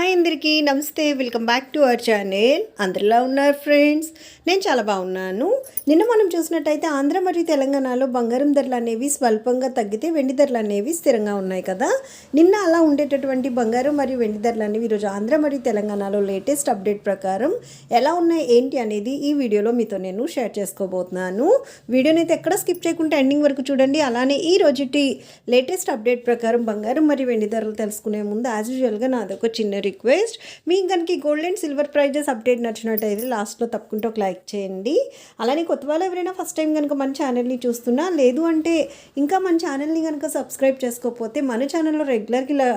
Hi అందరికీ నమస్తే welcome back to our channel. అందరిలా ఉన్నారు ఫ్రెండ్స్? నేను చాలా బాగున్నాను. నిన్న మనం చూసినట్టయితే ఆంధ్ర మరియు తెలంగాణలో బంగారం ధరలు అనేవి స్వల్పంగా తగ్గితే వెండి ధరలు అనేవి స్థిరంగా ఉన్నాయి కదా? నిన్న అలా ఉండేటటువంటి బంగారం మరియు వెండి ధరలు అనేవి ఈరోజు ఆంధ్ర మరియు తెలంగాణలో లేటెస్ట్ అప్డేట్ ప్రకారం ఎలా ఉన్నాయి ఏంటి అనేది ఈ వీడియోలో మీతో నేను షేర్ చేసుకోబోతున్నాను. వీడియోని అయితే ఎక్కడ స్కిప్ చేయకుండా ఎండింగ్ వరకు చూడండి. అలానే ఈ రోజుటి లేటెస్ట్ అప్డేట్ ప్రకారం బంగారం మరియు వెండి ధరలు తెలుసుకునే ముందు యాజ్ యూజువల్గా నాది ఒక చిన్న రిక్వెస్ట్. మీకు కనుక gold and silver prices update నచ్చినట్టయితే లాస్ట్లో తప్పకుండా ఒక లైక్ చేయండి. అలానే కొత్త వాళ్ళు ఎవరైనా ఫస్ట్ టైం కనుక మన ఛానల్ని చూస్తున్నా లేదు అంటే ఇంకా మన ఛానల్ని కనుక సబ్స్క్రైబ్ చేసుకోకపోతే మన ఛానల్లో రెగ్యులర్గా ఇలా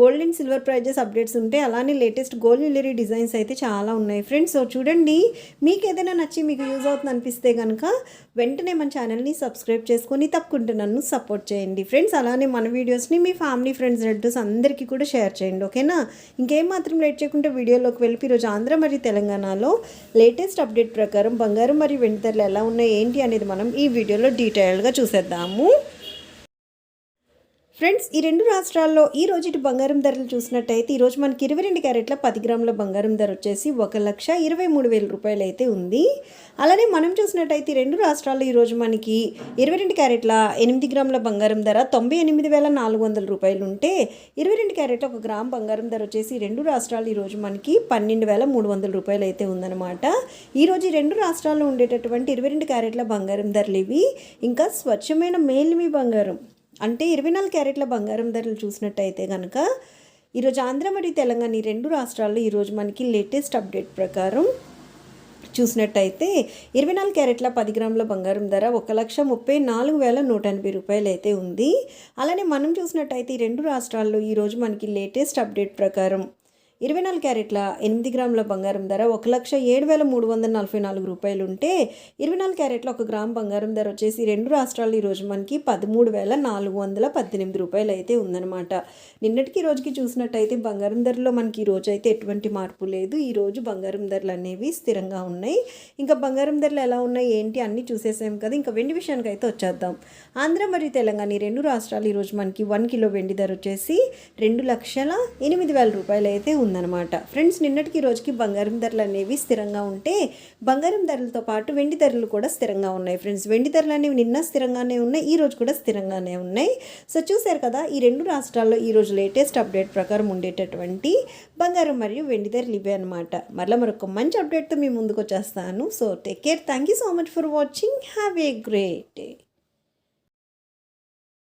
gold and silver prices updates ఉంటాయి అలానే లేటెస్ట్ గోల్డ్ జ్యువెలరీ డిజైన్స్ అయితే చాలా ఉన్నాయి ఫ్రెండ్స్. సో చూడండి మీకు ఏదైనా నచ్చి మీకు యూజ్ అవుతుంది అనిపిస్తే కనుక వెంటనే మన ఛానల్ని సబ్స్క్రైబ్ చేసుకొని తప్పకుండా నన్ను సపోర్ట్ చేయండి ఫ్రెండ్స్. అలానే మన వీడియోస్ని మీ ఫ్యామిలీ ఫ్రెండ్స్ రిలేటివ్స్ అందరికీ కూడా షేర్ చేయండి ఓకేనా? ఇంకేం మాత్రం లేట్ చేయకుండా వీడియోలోకి వెళ్ళి ఈరోజు ఆంధ్ర మరియు తెలంగాణలో లేటెస్ట్ అప్డేట్ ప్రకారం బంగారం మరియు వెండి ధరలు ఎలా ఉన్నాయి ఏంటి అనేది మనం ఈ వీడియోలో డీటెయిల్గా చూసేద్దాము. ఫ్రెండ్స్ ఈ రెండు రాష్ట్రాల్లో ఈ రోజు బంగారం ధరలు చూసినట్టయితే ఈరోజు మనకి ఇరవై రెండు క్యారెట్ల పది గ్రాముల బంగారం ధర వచ్చేసి ఒక లక్ష ఇరవై మూడు వేల రూపాయలు అయితే ఉంది. అలానే మనం చూసినట్టయితే ఈ రెండు రాష్ట్రాల్లో ఈరోజు మనకి ఇరవై రెండు క్యారెట్ల ఎనిమిది గ్రాముల బంగారం ధర తొంభై ఎనిమిది వేల నాలుగు వందల రూపాయలు ఉంటే ఇరవై రెండు క్యారెట్ల ఒక గ్రామ్ బంగారం ధర వచ్చేసి రెండు రాష్ట్రాలు ఈరోజు మనకి పన్నెండు వేల మూడు వందల రూపాయలు అయితే ఉందన్నమాట ఈరోజు ఈ రెండు రాష్ట్రాల్లో ఉండేటటువంటి ఇరవై రెండు క్యారెట్ల బంగారం ధరలు ఇవి. ఇంకా స్వచ్ఛమైన మేలిమి బంగారం. అంటే ఇరవై నాలుగు క్యారెట్ల బంగారం ధరలు చూసినట్టయితే కనుక ఈరోజు ఆంధ్ర మరియు తెలంగాణ ఈ రెండు రాష్ట్రాల్లో ఈరోజు మనకి లేటెస్ట్ అప్డేట్ ప్రకారం చూసినట్టయితే ఇరవై నాలుగు క్యారెట్ల పది గ్రాముల బంగారం ధర ఒక లక్ష ముప్పై నాలుగు వేల నూట ఎనభై రూపాయలు అయితే ఉంది. అలానే మనం చూసినట్టయితే ఈ రెండు రాష్ట్రాల్లో ఈరోజు మనకి లేటెస్ట్ అప్డేట్ ప్రకారం ఇరవై నాలుగు క్యారెట్ల ఎనిమిది గ్రాముల బంగారం ధర ఒక లక్ష ఏడు వేల మూడు వందల నలభై నాలుగు రూపాయలు ఉంటే ఇరవై నాలుగు క్యారెట్ల ఒక గ్రామ్ బంగారం ధర వచ్చేసి రెండు రాష్ట్రాలు ఈరోజు మనకి పదమూడు వేల నాలుగు వందల పద్దెనిమిది రూపాయలు అయితే ఉందన్నమాట. నిన్నటికి రోజుకి చూసినట్టయితే బంగారం ధరలో మనకి ఈ రోజు అయితే ఎటువంటి మార్పు లేదు. ఈరోజు బంగారం ధరలు అనేవి స్థిరంగా ఉన్నాయి. ఇంకా బంగారం ధరలు ఎలా ఉన్నాయి? ఏంటి? అన్నీ చూసేసాం కదా. ఇంకా వెండి విషయానికి అయితే వచ్చేద్దాం. ఆంధ్ర మరియు తెలంగాణ ఈ రెండు రాష్ట్రాలు ఈరోజు మనకి వన్ కిలో వెండి ధర వచ్చేసి రెండు లక్షల ఎనిమిది వేల రూపాయలు అయితే ఉందన్నమాట. ఫ్రెండ్స్ నిన్నటికి రోజుకి బంగారం ధరలు అనేవి స్థిరంగా ఉంటే బంగారం ధరలతో పాటు వెండి ధరలు కూడా స్థిరంగా ఉన్నాయి ఫ్రెండ్స్. వెండి ధరలు అనేవి నిన్న స్థిరంగానే ఉన్నాయి ఈ రోజు కూడా స్థిరంగానే ఉన్నాయి. సో చూశారు కదా ఈ రెండు రాష్ట్రాల్లో ఈరోజు లేటెస్ట్ అప్డేట్ ప్రకారం ఉండేటటువంటి బంగారం మరియు వెండి ధరలు ఇవే అనమాట మరలా మరొక మంచి అప్డేట్తో మీ ముందుకు వచ్చేస్తాను. So take care thank you so much for watching have a great day